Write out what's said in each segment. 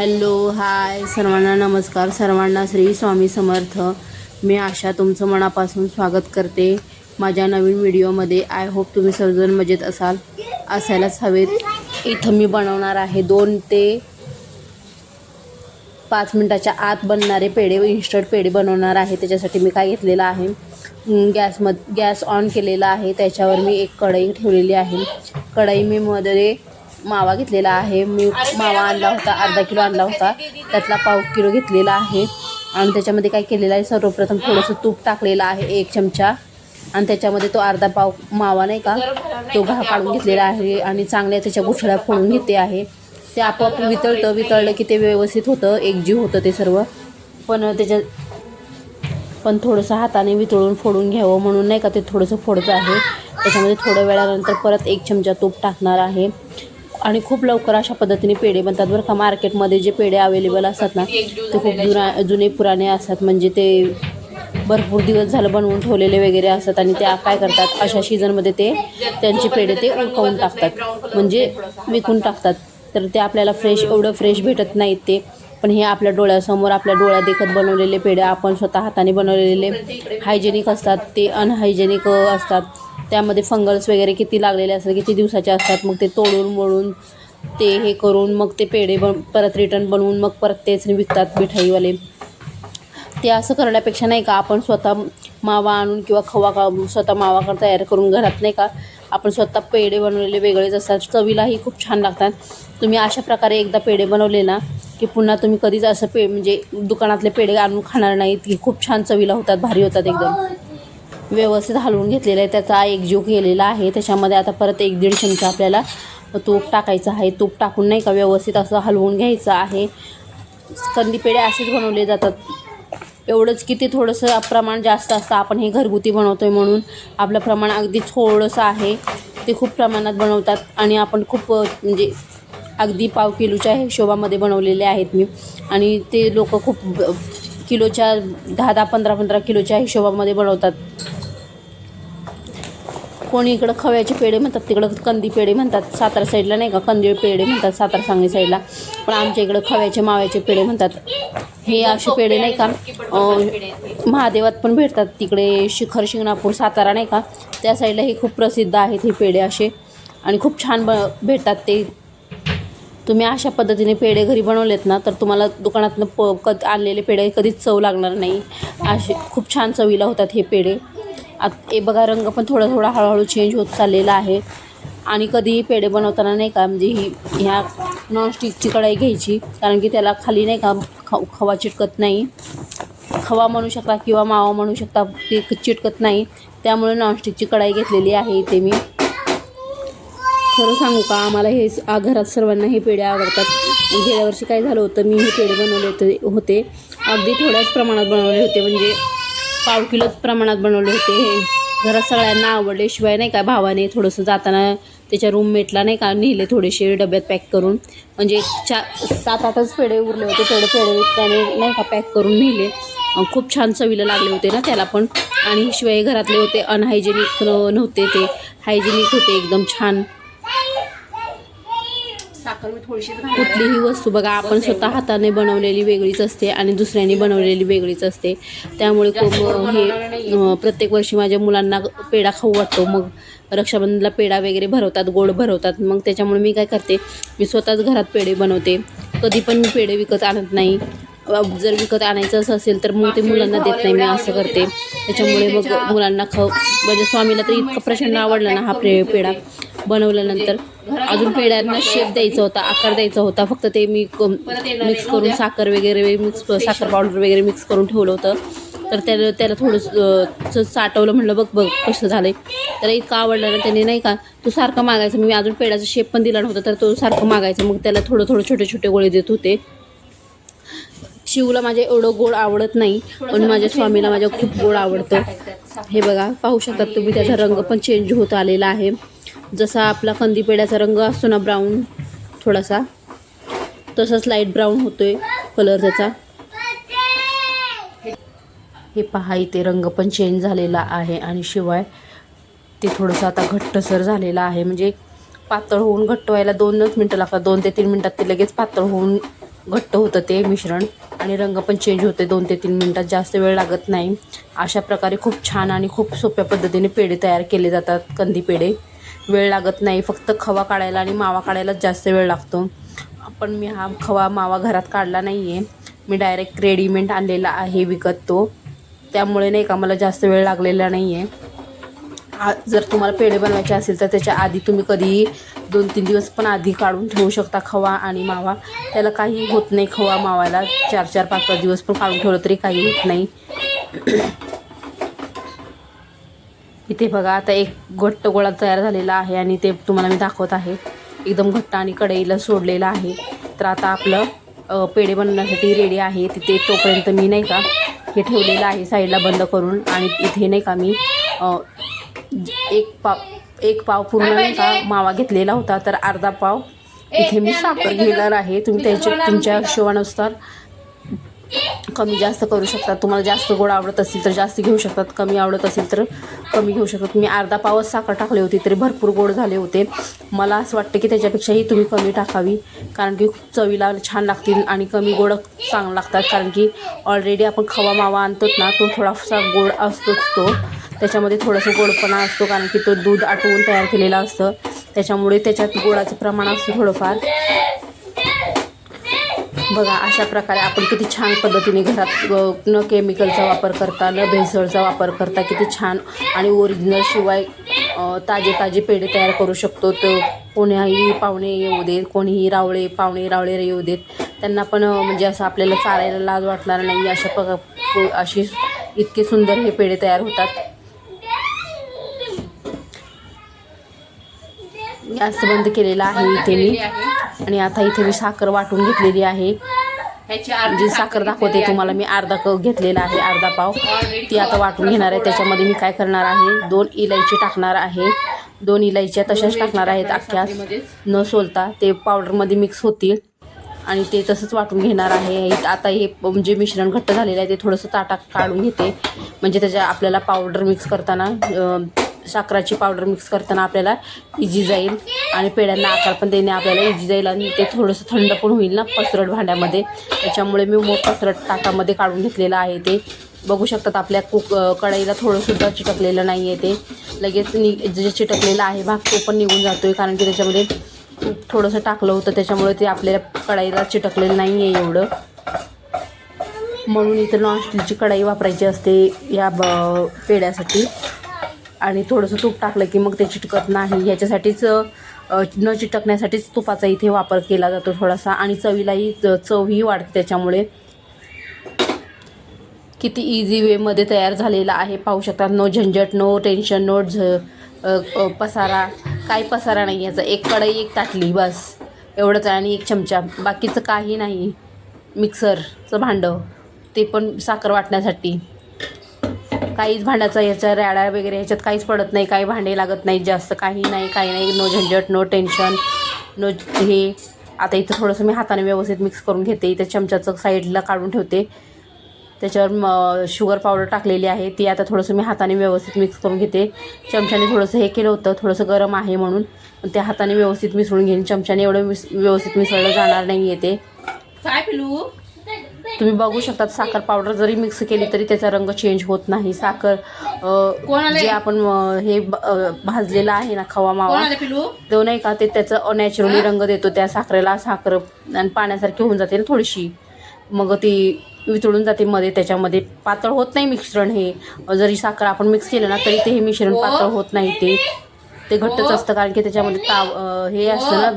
Hello hi. सर्वांना नमस्कार. सर्वांना श्री स्वामी समर्थ. मी आशा तुमचं मनापासून स्वागत करते. माझ्या नवीन व्हिडिओमध्ये आय होप तुम्ही सर्वजण मजेत असाल असायलाच हवेत. इथं मी बनवणार आहे दोन ते पाच मिनटाच्या आत बनणारे पेढे. इन्स्टंट पेढे बनवणार आहे. त्याच्यासाठी मी काय घेतलेलं आहे? अं, गॅसमध गॅस ऑन केलेला आहे. त्याच्यावर मी एक कढई ठेवलेली आहे. कढई मी मध्ये मावा घेतलेला आहे. मी मावा आणला होता अर्धा किलो आणला होता. त्यातला पाव किलो घेतलेला आहे. आणि त्याच्यामध्ये काय केलेलं आहे सर्वप्रथम थोडंसं तूप टाकलेलं आहे एक चमचा. आणि त्याच्यामध्ये तो अर्धा पाव मावा नाही का तो घा काढून घेतलेला आहे आणि चांगल्या त्याच्या गुठळ्या फोडून घेते आहे. ते आपोआप वितळतं वितळलं की ते व्यवस्थित होतं एकजीव होतं ते सर्व. पण त्याच्या पण थोडंसं हाताने वितळून फोडून घ्यावं म्हणून नाही का ते थोडंसं फोडतं आहे. त्याच्यामध्ये थोड्या वेळानंतर परत एक चमचा तूप टाकणार आहे. आणि खूप लवकर अशा पद्धतीने पेढे बनतात. बरं का मार्केटमध्ये जे पेढे अवेलेबल असतात ना ते खूप जुना जुने पुराणे असतात. म्हणजे ते भरपूर दिवस झालं बनवून ठेवलेले वगैरे असतात आणि त्या काय करतात अशा सीझनमध्ये ते त्यांचे पेढे ते उकवून टाकतात. म्हणजे विकून टाकतात. तर ते आपल्याला फ्रेश एवढं फ्रेश भेटत नाहीत ते. पण हे आपल्या डोळ्यासमोर आपल्या डोळ्या देखत बनवलेले पेढे आपण स्वतः हाताने बनवलेले हायजेनिक असतात. ते अनहायजेनिक असतात. त्यामध्ये फंगल्स वगैरे किती लागलेले असतात किती दिवसाचे असतात मग ते तोडून मोडून ते हे करून मग ते पेढे बन परत रिटर्न बनवून मग परत तेच विकतात मिठाईवाले. ते असं करण्यापेक्षा नाही का आपण स्वतः मावा आणून किंवा खवा का स्वतः मावा तयार करून घरात नाही का आपण स्वतः पेढे बनवलेले वेगळेच असतात. चवीलाही खूप छान लागतात. तुम्ही अशा प्रकारे एकदा पेढे बनवले ना की पुन्हा तुम्ही कधीच असं पे म्हणजे दुकानातले पेढे आणून खाणार नाहीत की खूप छान चवीला होतात भारी होतात एकदम. व्यवस्थित हलवून घेतलेला आहे. त्याचा एकजीव केलेला आहे. त्याच्यामध्ये आता परत एक दीड चमचा आपल्याला तूप टाकायचं आहे. तूप टाकून नाही का व्यवस्थित असं हलवून घ्यायचं आहे. कंदी पेढे असेच बनवले जातात. एवढंच की ते थोडंसं प्रमाण जास्त असतं. आपण हे घरगुती बनवतो आहे म्हणून आपलं प्रमाण अगदी थोडंसं आहे. ते खूप प्रमाणात बनवतात. आणि आपण खूप म्हणजे अगदी पाव किलोच्या हिशोबामध्ये बनवलेले आहेत मी. आणि ते लोक खूप किलोच्या दहा दहा पंधरा पंधरा किलोच्या हिशोबामध्ये बनवतात. कोणी इकडं खव्याचे पेढे म्हणतात तिकडं कंदी पेढे म्हणतात. सातारा साईडला नाही का कंदीळ पेढे म्हणतात सातारा सांगली साईडला. पण आमच्या इकडं खव्याचे माव्याचे पेढे म्हणतात. हे असे पेढे नाही का महादेवात पण भेटतात. तिकडे शिखर शिंगणापूर सातारा नाही का त्या साईडला हे खूप प्रसिद्ध आहेत हे पेढे असे. आणि खूप छान ब भेटतात ते. तुम्ही अशा पद्धतीने पेढे घरी बनवलेत ना तर तुम्हाला दुकानातनं प कद आणलेले पेढे कधीच चव लागणार नाही. असे खूप छान चवीला होतात हे पेढे. आत हे बघा रंग पण थोडा थोडा हळूहळू चेंज होत चाललेला आहे. आणि कधीही पेढे बनवताना नाही का म्हणजे ही ह्या नॉनस्टिकची कढाई घ्यायची कारण की त्याला खाली नाही का ख खवा चिटकत नाही. खवा म्हणू शकता किंवा मावा म्हणू शकता ते चिटकत नाही. त्यामुळे नॉनस्टिकची कढाई घेतलेली आहे इथे मी. खरं सांगू का? आम्हाला हे आ- घरात सर्वांना हे पेढे आवडतात. गेल्या वर्षी काय झालं होतं मी हे पेढे बनवले होते होते. अगदी थोड्याच प्रमाणात बनवले होते म्हणजे पाव किलोच प्रमाणात बनवले होते हे. घरात सगळ्यांना आवडले शिवाय नाही का भावाने थोडंसं जाताना त्याच्या रूममेटला नाही का नेले थोडेसे डब्यात पॅक करून. म्हणजे चार सात आठच पेढे उरले होते तेवढे पेढे त्याने नाही का पॅक करून नेले. खूप छान चवीला लागले होते ना त्याला पण. आणि शिवाय घरातले होते अनहायजेनिक नव्हते ते. हायजेनिक होते एकदम छान. साखर मी थोडीशी कुठलीही वस्तू बघा आपण स्वतः हाताने बनवलेली वेगळीच असते आणि दुसऱ्यांनी बनवलेली वेगळीच असते. त्यामुळे खूप हे प्रत्येक वर्षी माझ्या मुलांना पेढा खाऊ वाटतो. मग रक्षाबंधनला पेढा वगैरे भरवतात गोड भरवतात. मग त्याच्यामुळे मी काय करते मी स्वतःच घरात पेढे बनवते. कधी पण मी पेढे विकत आणत नाही. जर विकत आणायचं असं असेल तर मग ते मुलांना देत नाही. मी असं करते. त्याच्यामुळे मग मुलांना खाऊ म्हणजे स्वामीला तर इतकं प्रचंड आवडला ना हा पे पेढा. बनवल्यानंतर अजून पेढ्यांना शेप द्यायचा होता आकार द्यायचा होता. फक्त ते मी मिक्स करून साखर वगैरे मिक्स साखर पावडर वगैरे मिक्स करून ठेवलं होतं. तर त्याला त्याला थोडंसं साठवलं म्हणलं बघ बघ कसं झालं आहे तर इतकं आवडलं ना त्याने नाही का तो सारखं मागायचं. मी अजून पेड्याचा शेप पण दिला नव्हता तर तो सारखं मागायचं. मग त्याला थोडं थोडं छोटे छोटे गोळे देत होते. शिवला माझे एवढं गोड आवडत नाही पण माझ्या स्वामीला माझ्या खूप गोड आवडतं. हे बघा पाहू शकतात तुम्ही त्याचा रंग पण चेंज होत आलेला आहे. जसा आपला कंदी पेढ्याचा रंग असतो ना ब्राऊन थोडासा तसाच लाइट ब्राऊन होतोय कलर त्याचा. हे पहा इथे रंग पण चेंज झालेला आहे आणि शिवाय ते थोडंसं आता घट्टसर झालेलं आहे. म्हणजे पातळ होऊन घट्ट व्हायला दोनच मिनटं लागतात. दोन ते तीन मिनटात ते लगेच पातळ होऊन घट्ट होतं ते मिश्रण. आणि रंग पण चेंज होते दोन ते तीन मिनटात जास्त वेळ लागत नाही. अशा प्रकारे खूप छान आणि खूप सोप्या पद्धतीने पेढे तयार केले जातात कंदी पेढे वेळ लागत नाही. फक्त खवा काढायला आणि मावा काढायलाच जास्त वेळ लागतो. पण मी हा खवा मावा घरात काढला नाही आहे मी डायरेक्ट रेडीमेड आणलेला आहे विकत. तो त्यामुळे नाही का मला जास्त वेळ लागलेला नाही आहे आ जर तुम्हाला पेढे बनवायचे असेल तर त्याच्या आधी तुम्ही कधीही दोन तीन दिवस पण आधी काढून ठेवू शकता खवा आणि मावा. त्याला काही होत नाही खवा मावायला चार चार पाच पाच दिवस पण काढून ठेवलं तरी काही होत नाही. इथे बघा आता एक घट्ट गोळा तयार झालेला आहे आणि ते तुम्हाला मी दाखवत आहे. एकदम घट्ट आणि कढईला सोडलेलं आहे. तर आता आपलं पेढे बनवण्यासाठी रेडी आहे. तिथे तोपर्यंत मी नाही का हे ठेवलेलं आहे साईडला बंद करून. आणि इथे नाही का मी एक पाव एक पाव पूर्ण नाही का मावा घेतलेला होता. तर अर्धा पाव इथे मी साखर घेणार आहे. तुम्ही त्याच्या तुमच्या हिशोबानुसार कमी जास्त करू शकतात. तुम्हाला जास्त गोड आवडत असेल तर जास्त घेऊ शकतात. कमी आवडत असेल तर कमी घेऊ शकतात. मी अर्धा पावच साखर टाकली होती तरी भरपूर गोड झाले होते. मला असं वाटतं की त्याच्यापेक्षाही तुम्ही कमी टाकावी. कारण की खूप चवीला छान लागतील आणि कमी गोड चांगलं लागतात. कारण की ऑलरेडी आपण खवा मावा आणतोच ना तो थोडासा गोड असतोच तो. त्याच्यामध्ये थोडंसं गोडपणा असतो. कारण की तो दूध आटवून तयार केलेला असतं. त्याच्यामुळे त्याच्यात गोडाचं प्रमाण असतं थोडंफार. बघा अशा प्रकारे आपण किती छान पद्धतीने घरात न केमिकलचा वापर करता न भेसळचा वापर करता किती छान आणि ओरिजिनल शिवाय ताजे ताजे पेढे तयार करू शकतो. तर कोणीही पाहुणे येऊ देत कोणीही रावळे पाहुणे रावळे येऊ देत. त्यांना पण म्हणजे असं आपल्याला चालायला लाज वाटणार नाही. अशा प्रकार अशी इतके सुंदर हे पेढे तयार होतात. गॅस बंद केलेला आहे इथे मी. आणि आता इथे मी साखर वाटून घेतलेली आहे. जी साखर दाखवते तुम्हाला मी अर्धा कप घेतलेला आहे अर्धा पाव. ती आता वाटून घेणार आहे. त्याच्यामध्ये मी काय करणार आहे दोन इलायची टाकणार आहे. दोन इलायच्या तशाच टाकणार आहेत अख्ख्या. न सोलता ते पावडरमध्ये मिक्स होतील. आणि ते तसंच वाटून घेणार आहे. आता हे म्हणजे मिश्रण घट्ट झालेलं आहे ते थोडंसं ताटात काढून घेते. म्हणजे त्याच्या आपल्याला पावडर मिक्स करताना साखराची पावडर मिक्स करताना आपल्याला इजी जाईल. आणि पेड्यांना आकार पण देणे आपल्याला इजी जाईल. आणि ते थोडंसं थंड पण होईल ना पसरट भांड्यामध्ये. त्याच्यामुळे मी मोठ पसरट ताटामध्ये काढून घेतलेलं आहे ते. बघू शकतात आपल्या कुक कढईला थोडंसुद्धा चिटकलेलं नाही आहे ते. लगेच नि जे चिटकलेलं आहे भाग तो पण निघून जातो आहे कारण की त्याच्यामध्ये खूप थोडंसं टाकलं होतं. त्याच्यामुळे ते आपल्याला कढईला चिटकलेलं नाही आहे एवढं. म्हणून इथं नॉनस्टीलची कढाई वापरायची असते या ब पेड्यासाठी आणि थोडंसं तूप टाकलं की मग ते चिटकत नाही. ह्याच्यासाठीच न चिटकण्यासाठीच तुपाचा इथे वापर केला जातो थोडासा. आणि चवीलाही च- चवही वाढते त्याच्यामुळे. किती इझी वेमध्ये तयार झालेला आहे. पाहू शकता नो झंझट नो टेन्शन नो झ पसारा. काही पसारा नाही याचा. एक कढई एक ताटली बस. एवढंच आणि एक चमचा. बाकीचं काही नाही. मिक्सरचं भांडं. ते पण साखर वाटण्यासाठी. काहीच भांड्याचा ह्याचा रॅडा वगैरे ह्याच्यात काहीच पडत नाही काही भांडे लागत नाहीत जास्त काही नाही काही नाही नो झंझट नो टेन्शन नो हे. आता इथं थोडंसं मी हाताने व्यवस्थित मिक्स करून घेते. इथं चमच्याचं साईडला काढून ठेवते. त्याच्यावर म शुगर पावडर टाकलेली आहे. ती आता थोडंसं मी हाताने व्यवस्थित मिक्स करून घेते. चमच्याने थोडंसं हे केलं होतं. थोडंसं गरम आहे म्हणून. पण त्या हाताने व्यवस्थित मिसळून घेईन. चमच्याने एवढं मिस व्यवस्थित मिसळलं जाणार नाही आहे ते काय पिलू? तुम्ही बघू शकतात साखर पावडर जरी मिक्स केली तरी त्याचा रंग चेंज होत नाही. साखर? जे आपण हे भाजलेलं आहे ना खवा मावा तो नाही का ते त्याचं नॅचरली रंग देतो. त्या साखरेला साखर आणि पाण्यासारखी होऊन जाते ना थोडीशी. मग ती वितळून जाते मध्ये त्याच्यामध्ये पातळ होत नाही मिश्रण हे. जरी साखर आपण मिक्स केलं ना तरी ते हे मिश्रण हो. पातळ होत नाही ते. ते घट्टच हो. असतं कारण की त्याच्यामध्ये ताव हे असतं ना.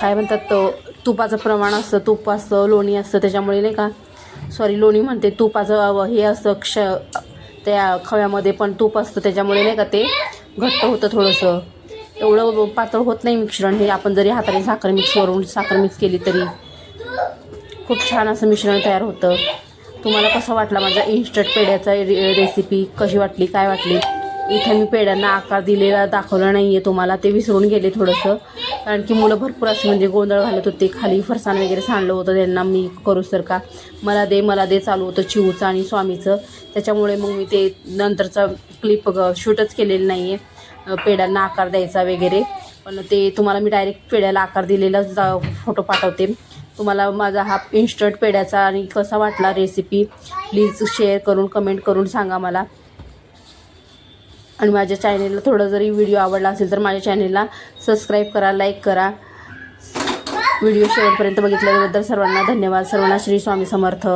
काय म्हणतात तो? तुपाचं प्रमाण असतं तूप असतं लोणी असतं त्याच्यामुळे नाही का? सॉरी लोणी म्हणते तुपाचं हे असतं क्ष त्या खव्यामध्ये पण तूप असतं त्याच्यामुळे नाही का ते घट्ट होतं थोडंसं. एवढं पातळ होत नाही मिश्रण हे आपण जरी हाताने साखर मिक्स करून साखर मिक्स केली तरी. खूप छान असं मिश्रण तयार होतं. तुम्हाला कसं वाटला माझा इन्स्टंट पेढ्याचा रे रेसिपी कशी वाटली? काय वाटली? इथं मी पेढ्यांना आकार दिलेला दाखवला नाही आहे तुम्हाला ते विसरून गेले थोडंसं. कारण की मुलं भरपूर असं म्हणजे गोंधळ घालत होते खाली फरसाण वगैरे सांडलं होतं त्यांना मी करू सर का? मला दे मला दे चालू होतं चिवचं आणि स्वामीचं. त्याच्यामुळे मग मी ते नंतरचा क्लिप शूटच केलेलं नाही आहे पेढ्यांना आकार द्यायचा वगैरे. पण ते तुम्हाला मी डायरेक्ट पेढ्याला आकार दिलेलाच जा फोटो पाठवते. तुम्हाला माझा हा इन्स्टंट पेढ्याचा आणि कसा वाटला रेसिपी प्लीज शेअर करून कमेंट करून सांगा मला. आणि माझ्या चॅनेलला थोडं जरी व्हिडिओ आवडला असेल तर माझ्या चॅनेलला सबस्क्राईब करा लाईक करा. व्हिडिओ शेवटपर्यंत बघितल्याबद्दल सर्वांना धन्यवाद. सर्वांना श्री स्वामी समर्थ.